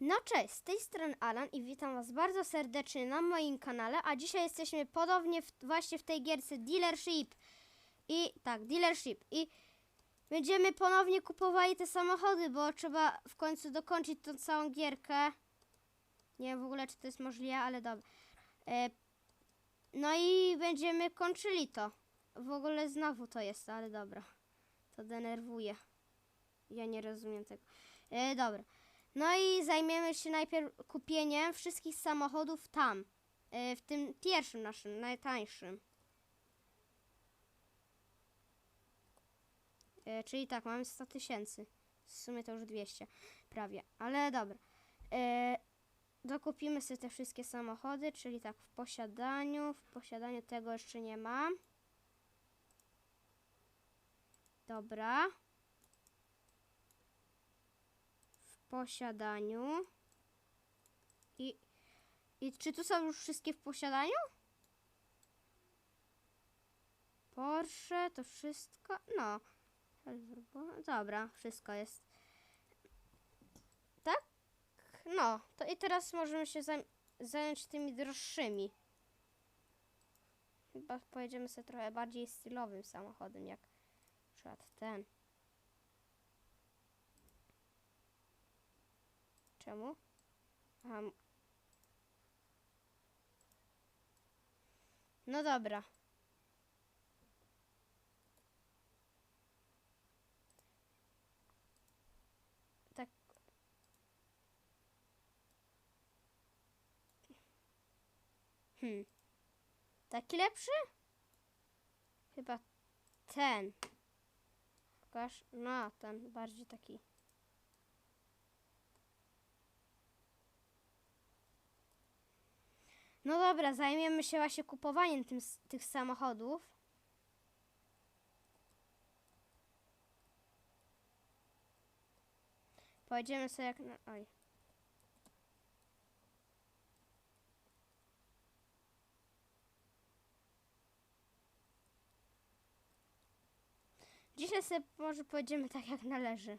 No cześć, z tej strony Alan i witam Was bardzo serdecznie na moim kanale, a dzisiaj jesteśmy podobnie w, właśnie w tej gierce Dealership. I tak, Dealership. I będziemy ponownie kupowali te samochody, bo trzeba w końcu dokończyć tą całą gierkę. Nie wiem w ogóle, czy to jest możliwe, ale dobra. E, no i będziemy kończyli to. W ogóle znowu to jest, ale dobra. To denerwuje. Ja nie rozumiem tego. E, dobra. No i zajmiemy się najpierw kupieniem wszystkich samochodów tam. e, W tym pierwszym naszym, najtańszym. E, Czyli tak, mamy 100 tysięcy. W sumie to już 200 prawie. Ale dobra. E, Dokupimy sobie te wszystkie samochody, czyli tak w posiadaniu. W posiadaniu tego jeszcze nie ma. Dobra. W posiadaniu. I, I czy tu są już wszystkie w posiadaniu? Porsche, to wszystko. No. Dobra, wszystko jest. Tak? No, to i teraz możemy się zaj- zająć tymi droższymi. Chyba pojedziemy sobie trochę bardziej stylowym samochodem, jak na przykład ten. Czemu? Aha. No dobra. Tak. Hmm. Taki lepszy? Chyba ten. Pokaż. No, ten bardziej taki. No dobra, zajmiemy się właśnie kupowaniem tym, tych samochodów. Pojedziemy sobie jak na... Oj. Dzisiaj sobie może pojedziemy tak jak należy.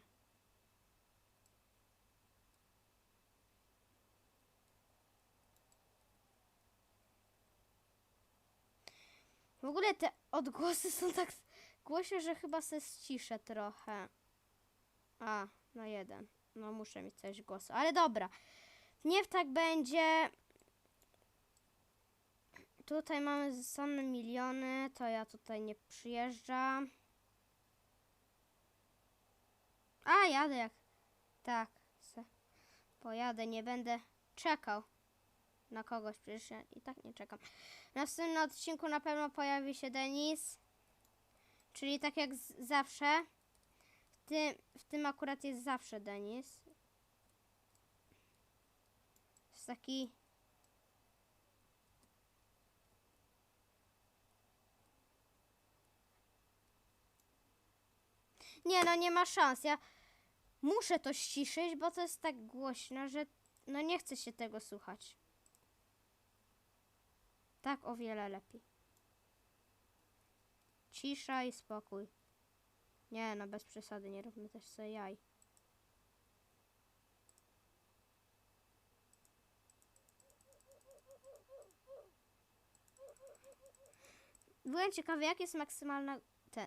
Ogóle te odgłosy są tak głośne, że chyba se ściszę trochę. A, no jeden. No muszę mieć coś głosu, ale dobra. Niech tak będzie. Tutaj mamy same miliony, to ja tutaj nie przyjeżdżam. A, jadę jak... Tak, se pojadę, nie będę czekał na kogoś, przecież ja i tak nie czekam. W następnym odcinku na pewno pojawi się Denis, czyli tak jak zawsze. W tym, w tym akurat jest zawsze Denis. Jest taki... Nie no, nie ma szans. Ja muszę to ściszyć, bo to jest tak głośno, że no nie chce się tego słuchać. Tak o wiele lepiej. Cisza i spokój. Nie, no bez przesady, nie róbmy też sobie jaj. Byłem ciekawy, jak jest maksymalna... Te...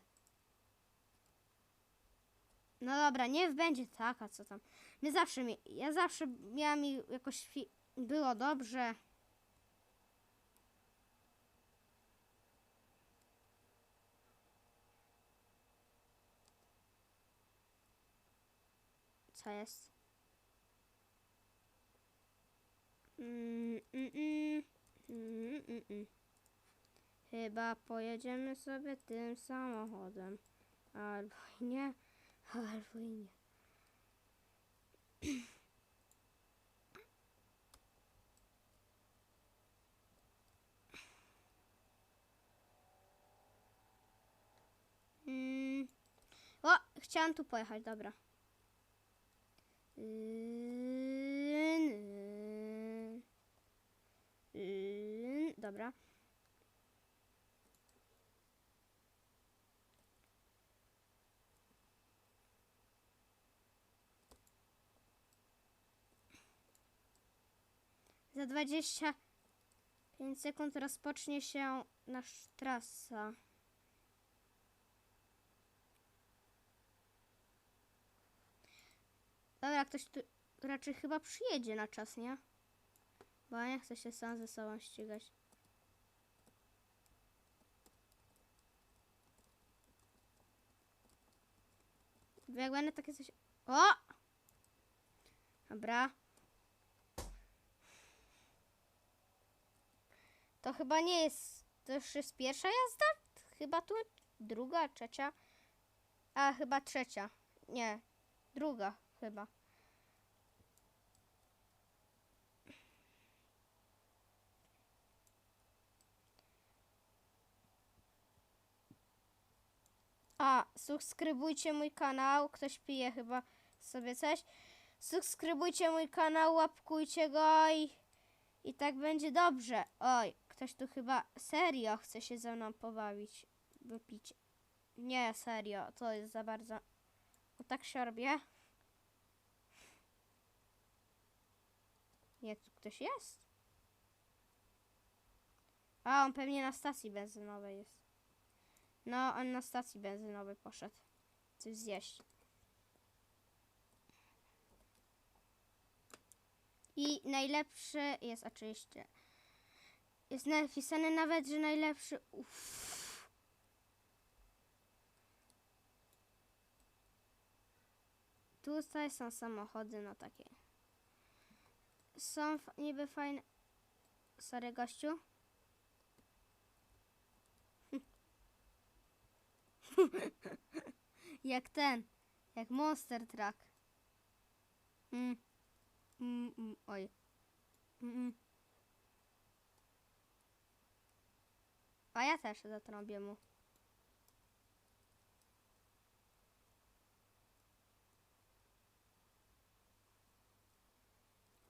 No dobra, niech będzie taka, co tam. My zawsze mi... Ja zawsze miałam i jakoś... Fi... Było dobrze. Co jest? Mm, mm, mm. Chyba pojedziemy sobie tym samochodem. Albo i nie, albo i nie. Mm. O, chciałam tu pojechać, dobra. Dobra. za 25 sekund rozpocznie się nasza trasa. Dobra, ktoś tu raczej chyba przyjedzie na czas, nie? Bo ja nie chcę się sam ze sobą ścigać. Jak będę takie coś... O! Dobra. To chyba nie jest... To już jest pierwsza jazda? Chyba tu druga, trzecia. A, chyba trzecia. Nie, druga chyba. A, subskrybujcie mój kanał. Ktoś pije chyba sobie coś. Subskrybujcie mój kanał, łapkujcie go i, i tak będzie dobrze. Oj, ktoś tu chyba serio chce się ze mną pobawić. Wypić. Nie, serio, to jest za bardzo. O tak się robię. Nie, tu ktoś jest? A, on pewnie na stacji benzynowej jest. No, on na stacji benzynowej poszedł. Coś zjeść. I najlepszy jest oczywiście. Jest napisane nawet, że najlepszy. Uff. Tutaj są samochody, no takie. Są niby fajne. Sorry, gościu. jak ten. Jak Monster Truck. Mm. Mm, mm, oj. Mm, mm. A ja też zatrąbię mu.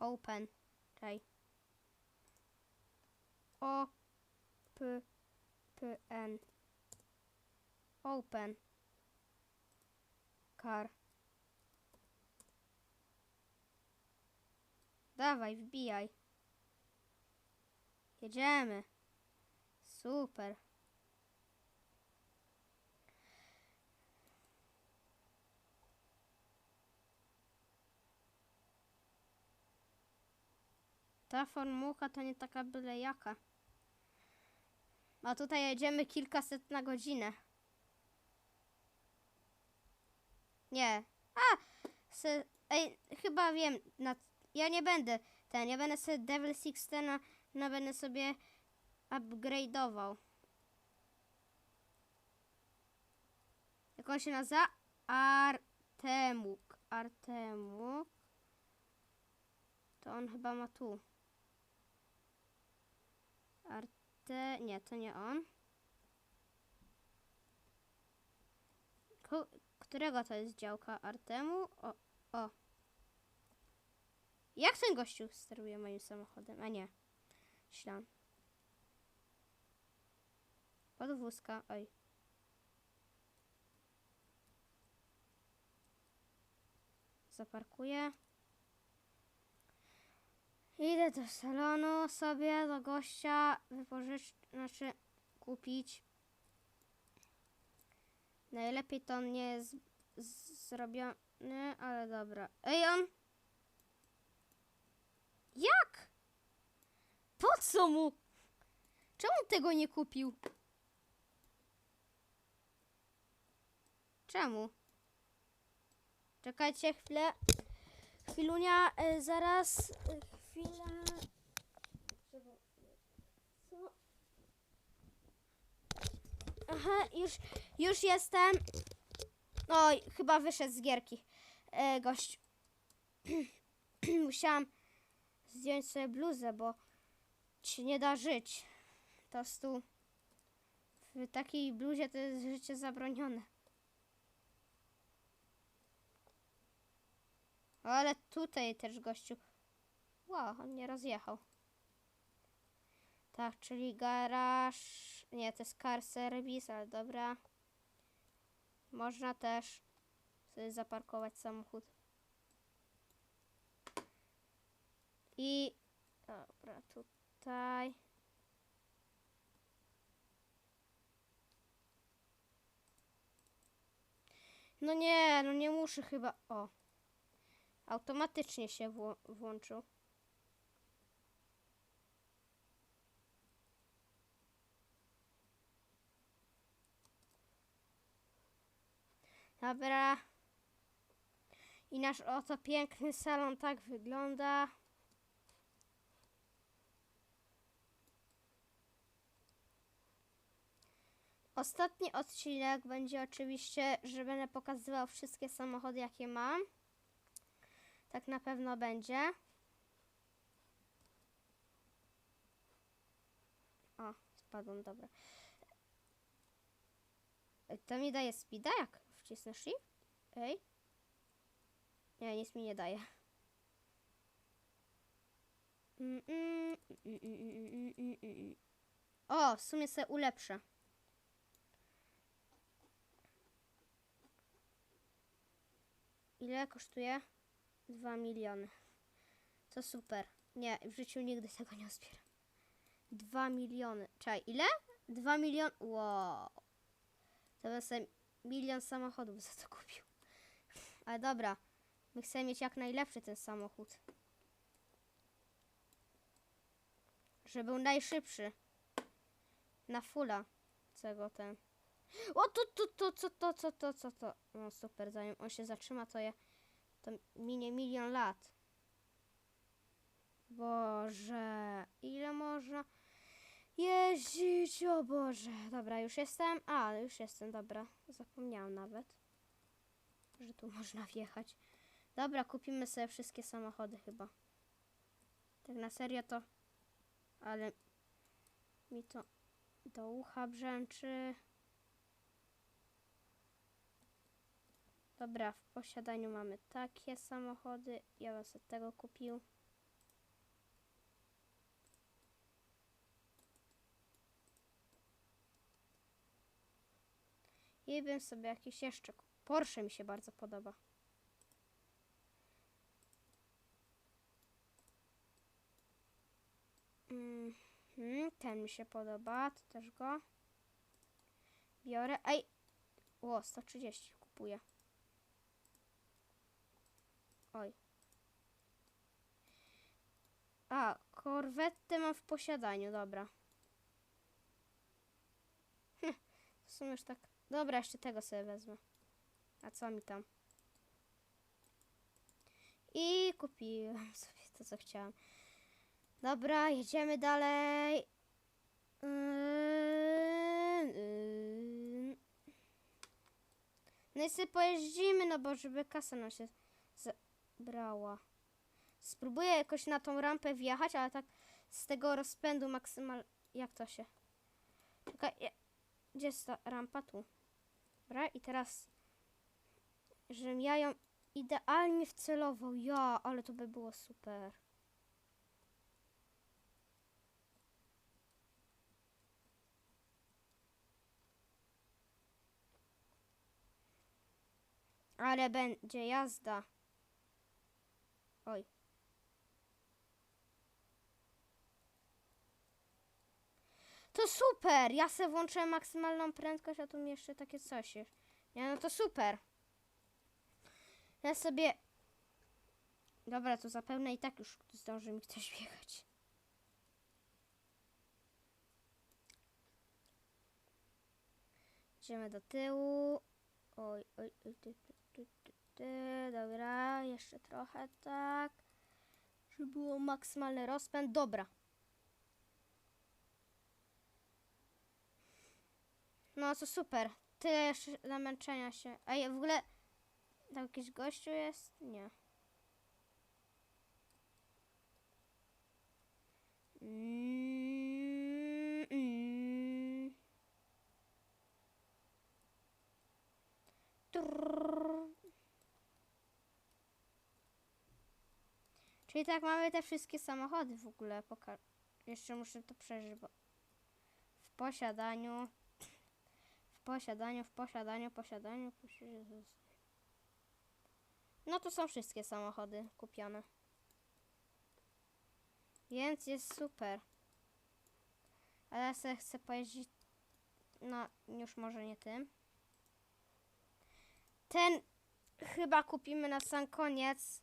Open. Czekaj. O P P N. Open. Car. Dawaj, wbijaj. Jedziemy. Super. Ta formułka to nie taka byle jaka. A tutaj jedziemy kilkaset na godzinę. Nie. A! Se, ej, chyba wiem. Na, ja nie będę ten. Ja będę sobie Devil Six ten, no będę sobie upgrade'ował. Jak on się nazywa? Artemuk. Artemuk. To on chyba ma tu. Nie, to nie on. Ko- którego to jest działka? Artemu? O, o. Jak ten gościu steruje moim samochodem? A nie. Ślan. Podwózka, oj. Zaparkuję. Idę do salonu sobie, do gościa wypożycz, znaczy kupić. Najlepiej to on nie jest zrobiony, ale dobra. Ej, on... Jak? Po co mu? Czemu tego nie kupił? Czemu? Czekajcie chwilę. Chwilunia, e, zaraz. Trzeba- Co? Aha, już, już jestem. Oj, chyba wyszedł z gierki. E, gość. Musiałam zdjąć sobie bluzę, bo ci nie da żyć. Po prostu w takiej bluzie to jest życie zabronione. Ale tutaj też gościu. Wow, on nie rozjechał. Tak, czyli garaż. Nie, to jest car service, ale dobra. Można też sobie zaparkować samochód. I dobra. tutaj. No nie, no nie muszę chyba. O. Automatycznie się wło- włączył. Dobra. I nasz oto piękny salon tak wygląda. Ostatni odcinek będzie oczywiście, że będę pokazywał wszystkie samochody, jakie mam. Tak na pewno będzie. O, spadłem, dobra. To mi daje speeda, jak wcisnę shift? Ej. Nie, nic mi nie daje. O, w sumie sobie ulepszę. Ile kosztuje? 2 miliony. To super. Nie, w życiu nigdy tego nie zbieram. 2 miliony. Czekaj, ile? 2 miliony. Wow. To bym sobie milion samochodów za to kupił. Ale dobra. My chcemy mieć jak najlepszy ten samochód. Żeby był najszybszy. Na fulla. Czego ten. O, to, to, to, co, to, co, to, co, to. No super, zanim on się zatrzyma, to je. To minie milion lat. Boże, ile można jeździć, o Boże. Dobra, już jestem. A, już jestem, dobra. Zapomniałam nawet, że tu można wjechać. Dobra, kupimy sobie wszystkie samochody chyba. Tak na serio to... Ale mi to do ucha brzęczy. Dobra, w posiadaniu mamy takie samochody. Ja bym sobie tego kupił. I bym sobie jakiś jeszcze... Porsche mi się bardzo podoba. Mhm, ten mi się podoba, to też go biorę. Ej! O, 130 kupuję. Oj. A, korwetę mam w posiadaniu, dobra. Hm, w sumie już tak. Dobra, jeszcze tego sobie wezmę. A co mi tam? I kupiłem sobie to, co chciałam. Dobra, jedziemy dalej. Yy, yy. No i sobie pojeździmy, no bo żeby kasa nam się zabrała. Spróbuję jakoś na tą rampę wjechać, ale tak z tego rozpędu maksymal... Jak to się... Czekaj, gdzie jest ta rampa? Tu. Dobra, i teraz... Żebym ja ją idealnie wcelował. Ja, ale to by było super. Ale będzie jazda. Oj. To super! Ja se włączyłem maksymalną prędkość, a tu mi jeszcze takie coś jest. Nie, no to super. Ja sobie... Dobra, to zapewne i tak już zdąży mi ktoś wjechać. Idziemy do tyłu. Oj, oj, oj, ty, ty, ty, ty. Dobra, jeszcze trochę tak. Żeby było maksymalny rozpęd. Dobra. No to super. Tyle jeszcze namęczenia się. A ja w ogóle... Tam jakiś gościu jest? Nie. Czyli tak mamy te wszystkie samochody w ogóle. Poka- jeszcze muszę to przeżyć, bo w posiadaniu, posiadaniu, w posiadaniu, posiadaniu, posiadaniu. No to są wszystkie samochody kupione. Więc jest super. Ale ja sobie chcę pojeździć. No, już może nie tym. Ten chyba kupimy na sam koniec.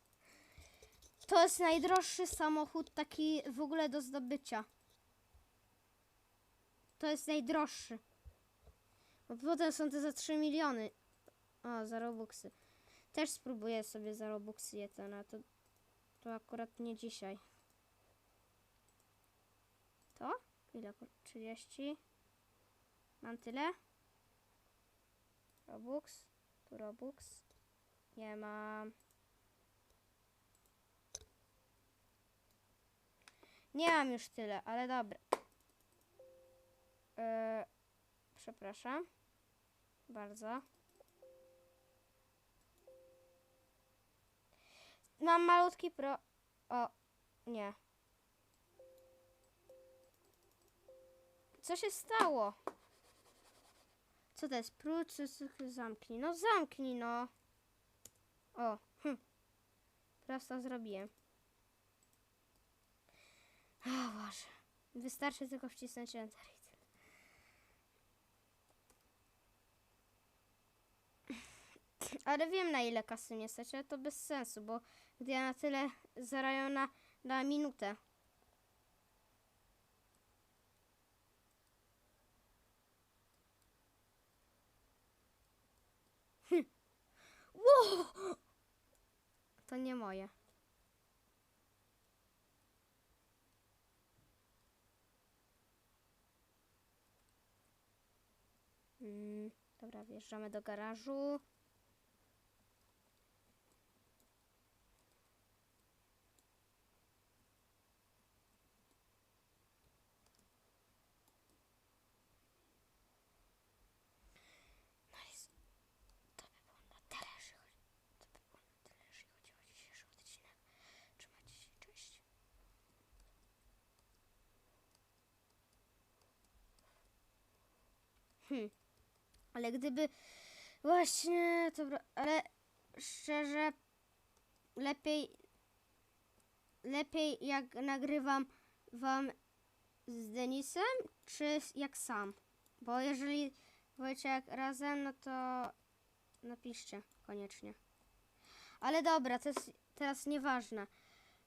To jest najdroższy samochód taki w ogóle do zdobycia. To jest najdroższy. Bo potem są te za 3 miliony. O, za robuxy. Też spróbuję sobie za robuxy je ten, a to, to akurat nie dzisiaj. To? Ile? ko- 30? Mam tyle? Robux? Tu Robux? Nie mam. Nie mam już tyle, ale dobra. Eee, przepraszam. Bardzo. Mam malutki pro... O, nie. Co się stało? Co to jest? Prócz, zamknij. No zamknij, no. O, hm. Teraz to zrobiłem. O Boże. Wystarczy tylko wcisnąć Enter. i tyle. Ale wiem na ile kasy mnie stać, ale to bez sensu, bo gdy ja na tyle zarają na, na minutę. Hm. To nie moje. Mm, dobra, wjeżdżamy do garażu. Nice. To by było na tyle, jeśli chodzi, to by było na tyle, jeśli chodzi o dzisiejszy odcinek. Trzymajcie się, cześć. Hmm. Ale gdyby właśnie to, ale szczerze lepiej lepiej jak nagrywam wam z Denisem, czy jak sam? Bo jeżeli Wojcie jak razem, no to napiszcie koniecznie. Ale dobra, to jest teraz nieważne.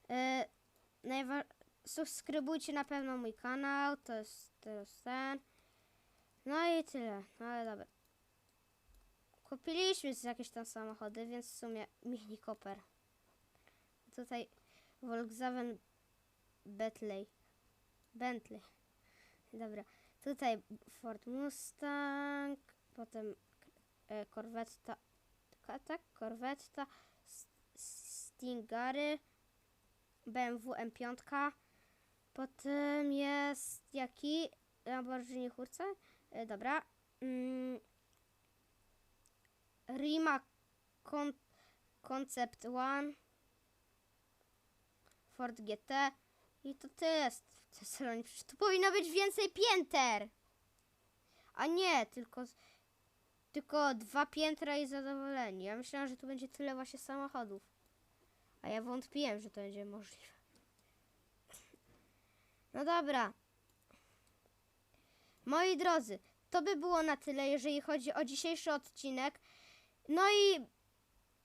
Yy, subskrybujcie na pewno mój kanał, to jest teraz ten. No i tyle, no ale dobra. Kupiliśmy jakieś tam samochody, więc w sumie mini koper. Tutaj Volkswagen Bentley. Bentley. Dobra. Tutaj Ford Mustang, potem e, Corvetta, ka- tak, Corvetta, S- Stingary, BMW M5, potem jest jaki? Lamborghini Huracan, e, dobra, mm, Rima Con Concept One, Ford GT i to tyle w tym tu powinno być więcej pięter. A nie, tylko, tylko dwa piętra i zadowoleni. Ja myślałam, że tu będzie tyle właśnie samochodów. A ja wątpiłem, że to będzie możliwe. No dobra. Moi drodzy, to by było na tyle, jeżeli chodzi o dzisiejszy odcinek. No i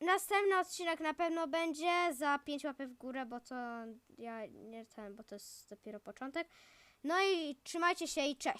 następny odcinek na pewno będzie za 5 łapek w górę, bo to ja nie ten, bo to jest dopiero początek. No i trzymajcie się i cześć.